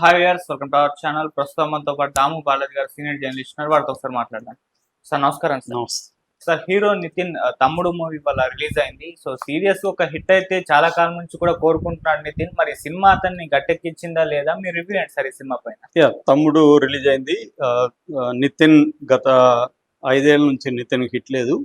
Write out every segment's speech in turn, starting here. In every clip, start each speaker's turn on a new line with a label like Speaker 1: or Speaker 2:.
Speaker 1: Hi గారు welcome to our channel ప్రస్తుతం మనతో పాటు దాము బాలాజీ గారు సీనియర్ జర్నలిస్ట్ ఉన్నారు. వారితో ఒకసారి మాట్లాడదాం. సార్ నమస్కారం సార్ సార్ హీరో నితిన్ తమ్ముడు మూవీ వల్ల రిలీజ్ అయింది. సో సీరియస్ ఒక హిట్ అయితే చాలా కాలం నుంచి కూడా కోరుకుంటున్నాడు నితిన్. మరి సినిమా అతన్ని గట్టెక్కించిందా లేదా? మీరు రివ్యూ ఏంటి సార్ ఈ సినిమా పైన.
Speaker 2: తమ్ముడు రిలీజ్ అయింది. నితిన్ గత ఐదేళ్ళ నుంచి నితిన్ హిట్ లేదు.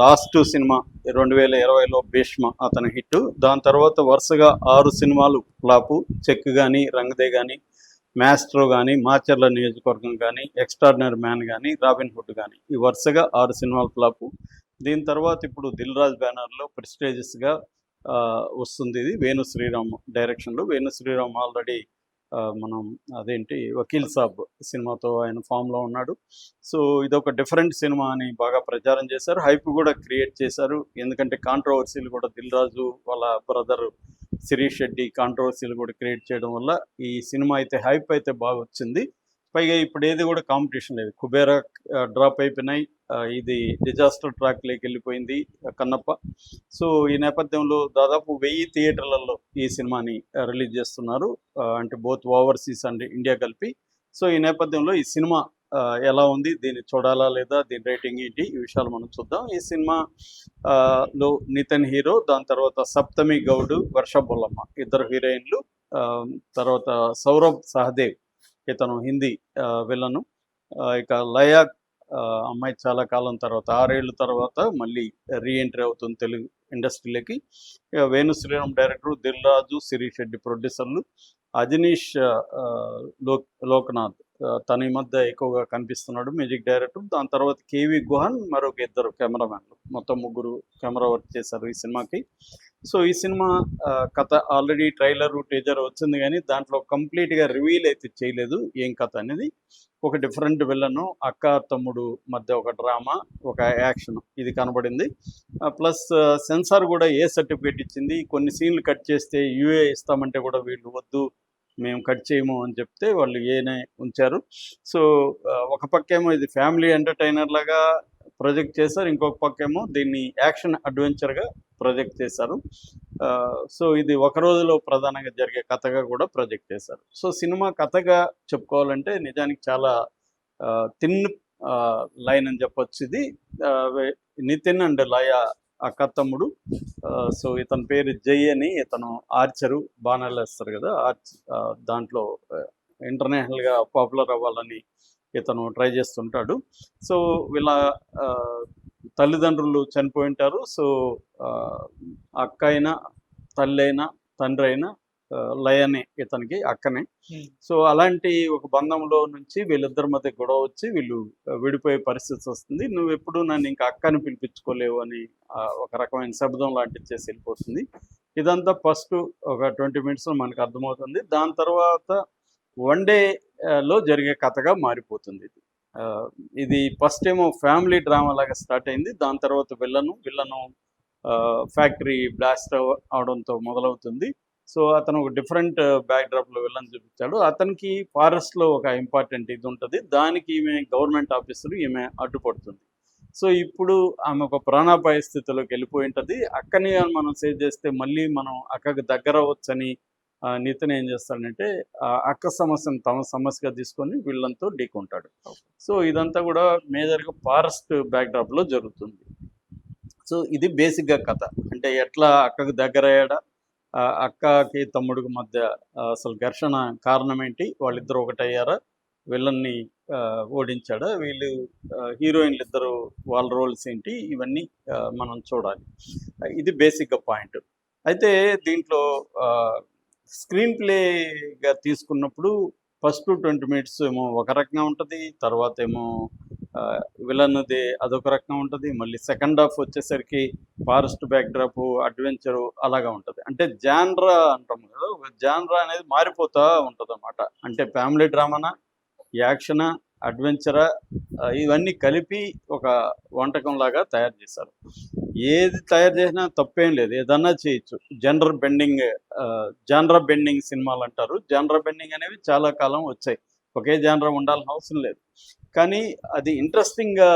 Speaker 2: లాస్ట్ సినిమా రెండు వేల ఇరవైలో భీష్మ అతని హిట్. దాని తర్వాత వరుసగా ఆరు సినిమాలు ఫ్లాపు. చెక్ కానీ రంగదే కానీ మ్యాస్ట్రో కానీ మాచర్ల నియోజకవర్గం కానీ ఎక్స్ట్రాడినరీ మ్యాన్ కానీ రాబిన్ హుడ్ కానీ ఈ వరుసగా ఆరు సినిమాలు ఫ్లాపు. దీని తర్వాత ఇప్పుడు దిల్ రాజ్ బ్యానర్లో ప్రెస్టేజియస్గా వస్తుంది ఇది వేణు శ్రీరామ్ డైరెక్షన్లో. వేణు శ్రీరామ్ ఆల్రెడీ మనం అదేంటి వకీల్ సాబ్ సినిమాతో ఆయన ఫామ్లో ఉన్నాడు. సో ఇది ఒక డిఫరెంట్ సినిమా అని బాగా ప్రచారం చేశారు. హైప్ కూడా క్రియేట్ చేశారు. ఎందుకంటే కాంట్రవర్సీలు కూడా దిల్ రాజు వాళ్ళ బ్రదర్ శిరీష్ రెడ్డి కాంట్రవర్సీలు కూడా క్రియేట్ చేయడం వల్ల ఈ సినిమా అయితే హైప్ అయితే బాగా వచ్చింది. పైగా ఇప్పుడు ఏది కూడా కాంపిటీషన్ లేదు కుబేరా డ్రాప్ అయిపోయినాయి. ఇది డిజాస్టర్ ట్రాక్లోకి వెళ్ళిపోయింది కన్నప్ప. సో ఈ నేపథ్యంలో దాదాపు వెయ్యి థియేటర్లలో ఈ సినిమాని రిలీజ్ చేస్తున్నారు. అంటే బోత్ ఓవర్సీస్ అండ్ ఇండియా కలిపి. సో ఈ నేపథ్యంలో ఈ సినిమా ఎలా ఉంది దీన్ని చూడాలా లేదా దీని రేటింగ్ ఏంటి ఈ విషయాలు మనం చూద్దాం. ఈ సినిమా ఆ, లో నితిన్ హీరో దాని తర్వాత సప్తమి గౌడ్ వర్ష బొల్లమ్మ ఇద్దరు హీరోయిన్లు ఆ, తర్వాత సౌరభ్ సహదేవ్ ఇతను హిందీ ఆ, విలను. ఆ, ఇక లయా అమ్మాయి చాలా కాలం తర్వాత ఆరేళ్ళ తర్వాత మళ్ళీ రీఎంట్రీ అవుతుంది తెలుగు ఇండస్ట్రీలోకి. వేణు శ్రీరామ్ డైరెక్టర్ దిల్ రాజు శిరీష్ రెడ్డి ప్రొడ్యూసర్లు అజనీష్ లోక్ లోక్నాథ్. తన ఈ మధ్య ఎక్కువగా కనిపిస్తున్నాడు మ్యూజిక్ డైరెక్టర్. దాని తర్వాత కేవి గుహన్ మరొక ఇద్దరు కెమెరామ్యాన్లు. మొత్తం ముగ్గురు కెమెరా వర్క్ చేశారు ఈ సినిమాకి. సో ఈ సినిమా కథ ఆల్రెడీ ట్రైలర్ టీజర్ వచ్చింది కానీ దాంట్లో కంప్లీట్గా రివీల్ అయితే చేయలేదు ఏం కథ అనేది. ఒక డిఫరెంట్ విలను అక్క తమ్ముడు మధ్య ఒక డ్రామా ఒక యాక్షన్ ఇది కనబడింది. ప్లస్ సెన్సార్ కూడా ఏ సర్టిఫికేట్ ఇచ్చింది? కొన్ని సీన్లు కట్ చేస్తే యూఏ ఇస్తామంటే కూడా వీళ్ళు వద్దు మేము కట్ చేయము అని చెప్తే వాళ్ళు ఏనే ఉంచారు. సో ఒక పక్కేమో ఇది ఫ్యామిలీ ఎంటర్టైనర్ లాగా ప్రొజెక్ట్ చేశారు. ఇంకొక పక్కేమో దీన్ని యాక్షన్ అడ్వెంచర్గా ప్రొజెక్ట్ చేశారు. ఆ, సో ఇది ఒక రోజులో ప్రధానంగా జరిగే కథగా కూడా ప్రొజెక్ట్ చేశారు. సో సినిమా కథగా చెప్పుకోవాలంటే నిజానికి చాలా తిన్ లైన్ అని చెప్పొచ్చు ఇది. నితిన్ అండ్ లయ అక్క తమ్ముడు. సో ఇతని పేరు జై అని ఇతను ఆర్చరు బాణాలు వేస్తారు కదా. ఆర్చ్ దాంట్లో ఇంటర్నేషనల్గా పాపులర్ అవ్వాలని ఇతను ట్రై చేస్తుంటాడు. సో వీళ్ళ తల్లిదండ్రులు చనిపోయి ఉంటారు సో అక్క అయినా తల్లి అయినా తండ్రి అయినా లయనే ఇతనికి అక్కనే. సో అలాంటి ఒక బంధంలో నుంచి వీళ్ళిద్దరి మధ్య గొడవ వచ్చి వీళ్ళు విడిపోయే పరిస్థితి వస్తుంది. నువ్వు ఎప్పుడు నన్ను ఇంకా అక్కని పిలిపించుకోలేవు అని ఒక రకమైన శబ్దం లాంటిది చేసి వెళ్ళిపోతుంది. ఇదంతా ఫస్ట్ ఒక ట్వంటీ మినిట్స్లో మనకు అర్థమవుతుంది. దాని తర్వాత వన్ డే లో జరిగే కథగా మారిపోతుంది ఇది. ఇది ఫస్ట్ ఏమో ఫ్యామిలీ డ్రామా లాగా స్టార్ట్ అయింది. దాని తర్వాత విల్లను విల్లను ఫ్యాక్టరీ బ్లాస్ట్ అవడంతో మొదలవుతుంది. సో అతను ఒక డిఫరెంట్ బ్యాక్ డ్రాప్లో చూపించాడు. అతనికి ఫారెస్ట్లో ఒక ఇంపార్టెంట్ ఇది ఉంటుంది. దానికి ఈమె గవర్నమెంట్ ఆఫీసర్ ఈమె అడ్డుపడుతుంది. సో ఇప్పుడు ఆమె ఒక ప్రాణాపాయ స్థితిలోకి వెళ్ళిపోయి ఉంటుంది. అక్కని మనం సేవ్ చేస్తే మళ్ళీ మనం అక్కకు దగ్గర అవ్వచ్చని నితిన్ ఏం చేస్తాడంటే అక్క సమస్యను తమ సమస్యగా తీసుకొని వీళ్ళంతో ఢీకొంటాడు. సో ఇదంతా కూడా మేజర్గా ఫారెస్ట్ బ్యాక్డ్రాప్లో జరుగుతుంది. సో ఇది బేసిక్గా కథ. అంటే ఎట్లా అక్కకు దగ్గర అయ్యాడా అక్కకి తమ్ముడికి మధ్య అసలు ఘర్షణ కారణం ఏంటి వాళ్ళిద్దరు ఒకటయ్యారా విలన్ని ఆ, ఓడించాడా వీళ్ళు హీరోయిన్లు ఇద్దరు వాళ్ళ రోల్స్ ఏంటి ఇవన్నీ మనం చూడాలి. ఇది బేసిక్గా పాయింట్. అయితే దీంట్లో స్క్రీన్ ప్లేగా తీసుకున్నప్పుడు ఫస్ట్ ట్వంటీ మినిట్స్ ఏమో ఒక రకంగా ఉంటుంది తర్వాత ఏమో విలన్ది అదొక రకంగా ఉంటుంది మళ్ళీ సెకండ్ హాఫ్ వచ్చేసరికి ఫారెస్ట్ బ్యాక్డ్రాప్ అడ్వెంచరు అలాగా ఉంటుంది. అంటే జాన్రా అంటాం కదా ఒక జాన్రా అనేది మారిపోతూ ఉంటుంది అన్నమాట అంటే ఫ్యామిలీ డ్రామానా యాక్షనా అడ్వెంచర ఇవన్నీ కలిపి ఒక వంటకం లాగా తయారు చేశారు. ఏది తయారు చేసినా తప్పేం లేదు. ఏదన్నా చేయొచ్చు. జనరల్ బెండింగ్ జానరా బెండింగ్ సినిమాలు అంటారు. జానరా బెండింగ్ అనేవి చాలా కాలం వచ్చాయి. ఒకే జానరా ఉండాల్సిన అవసరం లేదు. కానీ అది ఇంట్రెస్టింగ్గా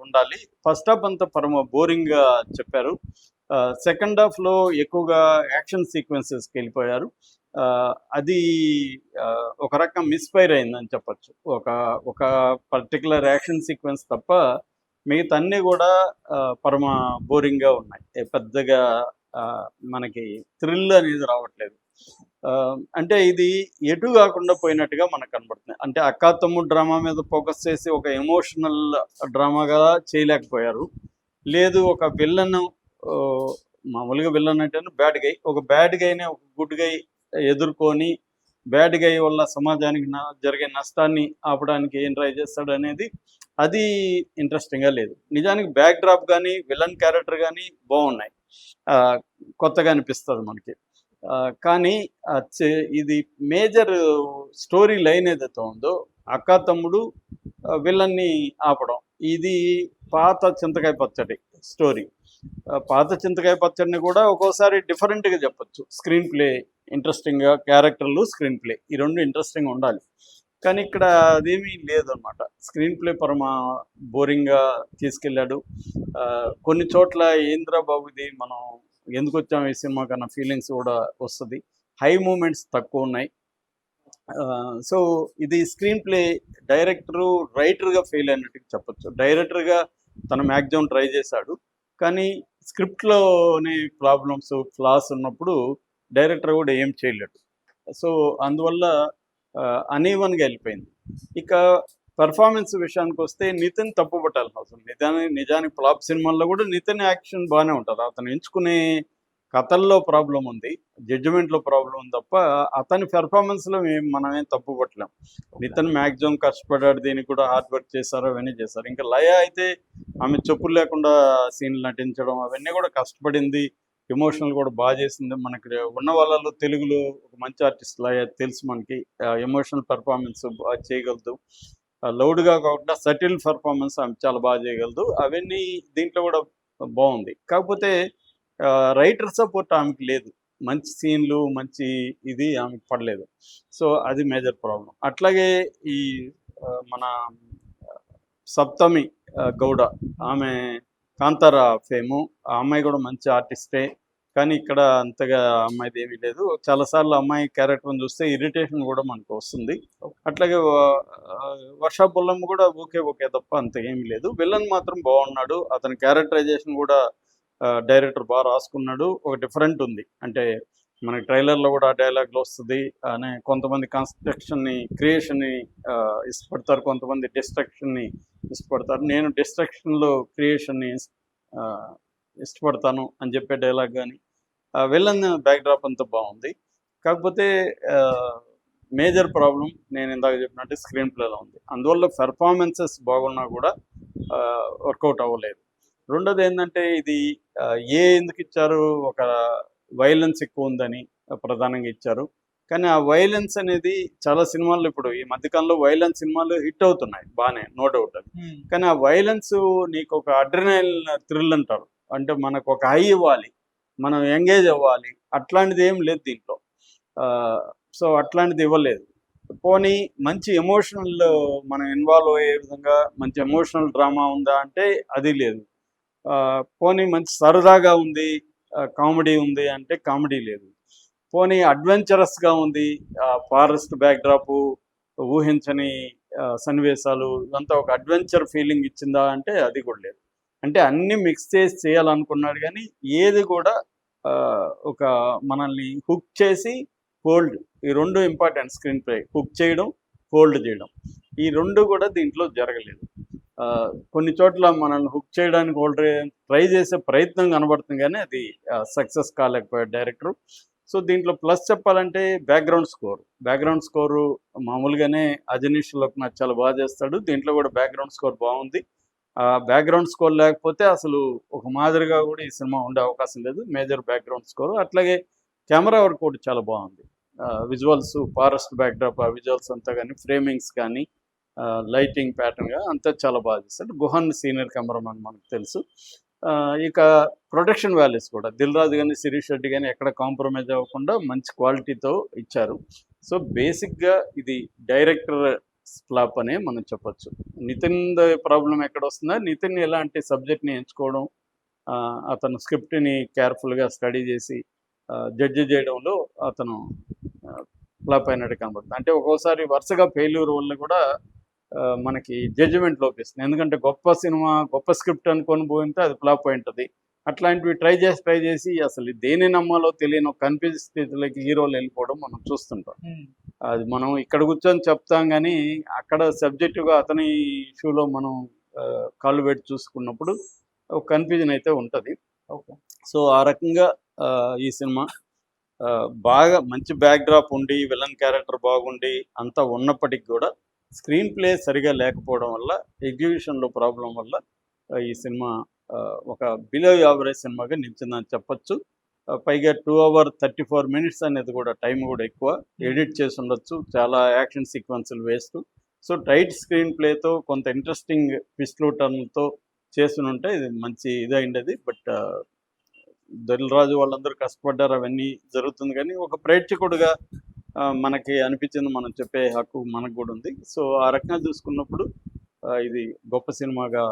Speaker 2: ఉండాలి. ఫస్ట్ హాఫ్ అంతా పరమ బోరింగ్గా చెప్పారు. సెకండ్ హాఫ్లో ఎక్కువగా యాక్షన్ సీక్వెన్సెస్కి వెళ్ళిపోయారు. అది ఆ, ఒక రకం మిస్ఫైర్ అయిందని చెప్పొచ్చు. ఒక ఒక పర్టికులర్ యాక్షన్ సీక్వెన్స్ తప్ప మిగతా అన్నీ కూడా ఆ, పరమ బోరింగ్గా ఉన్నాయి. పెద్దగా ఆ, మనకి థ్రిల్ అనేది రావట్లేదు. ఆ, అంటే ఇది ఎటు కాకుండా పోయినట్టుగా మనకు కనబడుతుంది అంటే అక్కా తమ్ముడు డ్రామా మీద ఫోకస్ చేసి ఒక ఎమోషనల్ డ్రామాగా చేయలేకపోయారు. లేదు ఒక విల్లన్ మామూలుగా విల్లన్ అంటే బ్యాడ్ గై ఒక బ్యాడ్ గైనే ఒక గుడ్ గై ఎదుర్కొని బ్యాడ్ గై వల్ల సమాజానికి జరిగే నష్టాన్ని ఆపడానికి ఏం ట్రై చేస్తాడు అనేది అది ఇంట్రెస్టింగ్గా లేదు. నిజానికి బ్యాక్ డ్రాప్ కానీ విలన్ క్యారెక్టర్ కానీ బాగున్నాయి. ఆ, కొత్తగా అనిపిస్తుంది మనకి. ఆ, కానీ ఇది మేజర్ స్టోరీ లైన్ ఏదైతే ఉందో అక్క తమ్ముడు విలన్ని ఆపడం. ఇది పాత చింతకాయ పచ్చడి స్టోరీ. పాత చింతకాయ పచ్చడిని కూడా ఒక్కోసారి డిఫరెంట్గా చెప్పొచ్చు. స్క్రీన్ ప్లే ఇంట్రెస్టింగ్గా క్యారెక్టర్లు స్క్రీన్ ప్లే ఈ రెండు ఇంట్రెస్టింగ్ ఉండాలి. కానీ ఇక్కడ అదేమీ లేదనమాట స్క్రీన్ ప్లే పరమ బోరింగ్గా తీసుకెళ్ళాడు. ఆ, కొన్ని చోట్ల ఏంద్రా బాబుది మనం ఎందుకు వచ్చాం ఈ సినిమా కన్నా ఫీలింగ్స్ కూడా వస్తుంది. హై మూమెంట్స్ తక్కువ ఉన్నాయి. సో ఇది స్క్రీన్ ప్లే డైరెక్టరు రైటర్గా ఫెయిల్ అయినట్టు చెప్పొచ్చు. డైరెక్టర్గా తన మ్యాక్సిమం ట్రై చేశాడు. కానీ స్క్రిప్ట్లోని ప్రాబ్లమ్స్ ఫ్లాస్ ఉన్నప్పుడు డైరెక్టర్ కూడా ఏం చేయలేడు. సో అందువల్ల అనీవన్గా వెళ్ళిపోయింది. ఇక పెర్ఫార్మెన్స్ విషయానికి వస్తే నితిన్ తప్పు పట్టాలి అవసరం నిజానికి నిజానికి ఫ్లాప్ సినిమాల్లో కూడా నితిన్ యాక్షన్ బాగానే ఉంటుంది. అతను ఎంచుకునే కథల్లో ప్రాబ్లం ఉంది. జడ్జిమెంట్లో ప్రాబ్లం ఉంది తప్ప అతని పెర్ఫార్మెన్స్లో మేము మనమేం తప్పు పట్టలేం నితిన్ మ్యాక్సిమం కష్టపడ్డాడు. దీనికి కూడా హార్డ్ వర్క్ చేశారు అవన్నీ చేశారు. ఇంకా లయ అయితే ఆమె చెప్పులు లేకుండా సీన్లు నటించడం అవన్నీ కూడా కష్టపడింది. ఎమోషనల్ కూడా బాగా చేసింది. మనకి ఉన్న వాళ్ళలో తెలుగులో ఒక మంచి ఆర్టిస్ట్ లాగా తెలుసు మనకి. ఎమోషనల్ పెర్ఫార్మెన్స్ బాగా చేయగలదు. లౌడ్గా కాకుండా సటిల్ పెర్ఫార్మెన్స్ ఆమె చాలా బాగా చేయగలదు. అవన్నీ దీంట్లో కూడా బాగుంది. కాకపోతే రైటర్ సపోర్ట్ ఆమెకి లేదు. మంచి సీన్లు మంచి ఇది ఆమెకి పడలేదు. సో అది మేజర్ ప్రాబ్లం అట్లాగే ఈ మన సప్తమి గౌడ ఆమె కాంతార ఫేము. ఆ అమ్మాయి కూడా మంచి ఆర్టిస్టే. కానీ ఇక్కడ అంతగా అమ్మాయిది ఏమీ లేదు చాలాసార్లు అమ్మాయి క్యారెక్టర్ని చూస్తే ఇరిటేషన్ కూడా మనకు వస్తుంది. అట్లాగే వర్షా ఆ, కూడా ఓకే ఓకే తప్ప అంత ఏమీ లేదు. విలన్ మాత్రం బాగున్నాడు. అతని క్యారెక్టరైజేషన్ కూడా డైరెక్టర్ బాగా రాసుకున్నాడు. ఒక డిఫరెంట్ ఉంది. అంటే మనకి ట్రైలర్లో కూడా డైలాగ్లు వస్తుంది. అనే కొంతమంది కన్స్ట్రక్షన్ని క్రియేషన్ని ఇష్టపడతారు. కొంతమంది డిస్ట్రక్షన్ని ఇష్టపడతారు. నేను డిస్ట్రక్షన్లో క్రియేషన్ని ఇష్టపడతాను అని చెప్పే డైలాగ్ కానీ విలన్ బ్యాక్డ్రాప్ అంతా బాగుంది. కాకపోతే మేజర్ ప్రాబ్లం నేను ఇందాక చెప్పినట్టు స్క్రీన్ ప్లేలో ఉంది. అందువల్ల పెర్ఫార్మెన్సెస్ బాగున్నా కూడా వర్కౌట్ అవ్వలేదు. రెండోది ఏంటంటే ఇది ఏ ఎందుకు ఇచ్చారు? ఒక వైలెన్స్ ఎక్కువ ఉందని ప్రధానంగా ఇచ్చారు. కానీ ఆ వైలెన్స్ అనేది చాలా సినిమాల్లో ఇప్పుడు ఈ మధ్యకాలంలో వైలెన్స్ సినిమాలు హిట్ అవుతున్నాయి. బాగానే నో డౌట్ అది కానీ ఆ వైలెన్స్ నీకు ఒక అడ్రినల్ థ్రిల్ అంటారు. అంటే మనకు ఒక హై ఇవ్వాలి మనం ఎంగేజ్ అవ్వాలి అట్లాంటిది ఏం లేదు దీంట్లో. సో అట్లాంటిది ఇవ్వలేదు. పోనీ మంచి ఎమోషనల్ మనం ఇన్వాల్వ్ అయ్యే విధంగా మంచి ఎమోషనల్ డ్రామా ఉందా అంటే అది లేదు. ఆ, పోనీ మంచి సరదాగా ఉంది కామెడీ ఉంది అంటే కామెడీ లేదు. పోనీ అడ్వెంచరస్గా ఉంది ఫారెస్ట్ బ్యాక్డ్రాప్ ఊహించని సన్నివేశాలు ఇదంతా ఒక అడ్వెంచర్ ఫీలింగ్ ఇచ్చిందా అంటే అది కూడా లేదు. అంటే అన్ని మిక్స్ చేసి చేయాలనుకున్నాడు కానీ ఏది కూడా ఒక మనల్ని హుక్ చేసి ఫోల్డ్ ఈ రెండు ఇంపార్టెంట్ స్క్రీన్ ప్లే హుక్ చేయడం ఫోల్డ్ చేయడం. ఈ రెండు కూడా దీంట్లో జరగలేదు. ఆ, కొన్ని చోట్ల మనల్ని హుక్ చేయడానికి ఆల్రెడీ ట్రై చేసే ప్రయత్నం కనబడుతుంది కానీ అది సక్సెస్ కాలేకపోయాడు డైరెక్టర్ సో దీంట్లో ప్లస్ చెప్పాలంటే బ్యాక్గ్రౌండ్ స్కోర్ బ్యాక్గ్రౌండ్ స్కోరు మామూలుగానే అజనీష్ లోక్నాథ్ చాలా బాగా చేస్తాడు. దీంట్లో కూడా బ్యాక్గ్రౌండ్ స్కోర్ బాగుంది. బ్యాక్గ్రౌండ్ స్కోర్ లేకపోతే అసలు ఒక మాదిరిగా కూడా ఈ సినిమా ఉండే అవకాశం లేదు. మేజర్ బ్యాక్గ్రౌండ్ స్కోర్ అట్లాగే కెమెరా వర్క్ కూడా చాలా బాగుంది. విజువల్స్ ఫారెస్ట్ బ్యాక్డ్రాప్ ఆ విజువల్స్ అంతా కానీ ఫ్రేమింగ్స్ కానీ లైటింగ్ ప్యాటర్న్గా అంతా చాలా బాగా చేస్తాడు గుహన్ సీనియర్ కెమెరామెన్ మనకు తెలుసు. ఆ, ఇక ప్రొడక్షన్ వాల్యూస్ కూడా. దిల్ రాజు కానీ శిరీష్ రెడ్డి కానీ ఎక్కడ కాంప్రమైజ్ అవ్వకుండా మంచి క్వాలిటీతో ఇచ్చారు. సో బేసిక్గా ఇది డైరెక్టర్ ఫ్లాప్ అనే మనం చెప్పొచ్చు. నితిన్ ద ప్రాబ్లం ఎక్కడ వస్తుందా నితిన్ ఎలాంటి సబ్జెక్ట్ని ఎంచుకోవడం అతను స్క్రిప్ట్ని కేర్ఫుల్గా స్టడీ చేసి జడ్జి చేయడంలో అతను ఫ్లాప్ అయినట్టు కనబడుతుంది. అంటే ఒక్కోసారి వరుసగా ఫెయిల్యూర్ వల్ల కూడా మనకి జడ్జిమెంట్ లోపిస్తుంది. ఎందుకంటే గొప్ప సినిమా గొప్ప స్క్రిప్ట్ అనుకొని పోయింటే అది ఫ్లాప్ అయి ఉంటుంది. అట్లాంటివి ట్రై చేసి ట్రై చేసి అసలు దేని నమ్మాలో తెలియని ఒక కన్ఫ్యూజ్ స్థితిలోకి హీరోలు వెళ్ళిపోవడం మనం చూస్తుంటాం. అది మనం ఇక్కడ కూర్చొని చెప్తాం కానీ అక్కడ సబ్జెక్టుగా అతని ఇష్యూలో మనం కాళ్ళు పెట్టి చూసుకున్నప్పుడు ఒక కన్ఫ్యూజన్ అయితే ఉంటుంది.
Speaker 1: ఓకే.
Speaker 2: సో ఆ రకంగా ఈ సినిమా బాగా మంచి బ్యాక్ డ్రాప్ ఉండి విలన్ క్యారెక్టర్ బాగుండి అంతా ఉన్నప్పటికీ కూడా స్క్రీన్ ప్లే సరిగా లేకపోవడం వల్ల ఎగ్జిబిషన్లో ప్రాబ్లం వల్ల ఈ సినిమా ఒక బిలో యావరేజ్ సినిమాగా నిలిచిందని చెప్పొచ్చు. పైగా two hour thirty four minutes అనేది కూడా టైం కూడా ఎక్కువ. ఎడిట్ చేసి ఉండొచ్చు. చాలా యాక్షన్ సీక్వెన్సులు వేస్తూ సో టైట్ స్క్రీన్ ప్లేతో కొంత ఇంట్రెస్టింగ్ ట్విస్ట్లు టర్న్లతో చేస్తుంటే ఇది మంచి ఇదైండేది. బట్ రాజు వాళ్ళందరూ కష్టపడ్డారు. అవన్నీ జరుగుతుంది కానీ ఒక ప్రేక్షకుడుగా మనకి అనిపించింది మనం చెప్పే హక్కు మనకు కూడా ఉంది. సో ఆ రకంగా చూసుకున్నప్పుడు ఇది గొప్ప సినిమాగా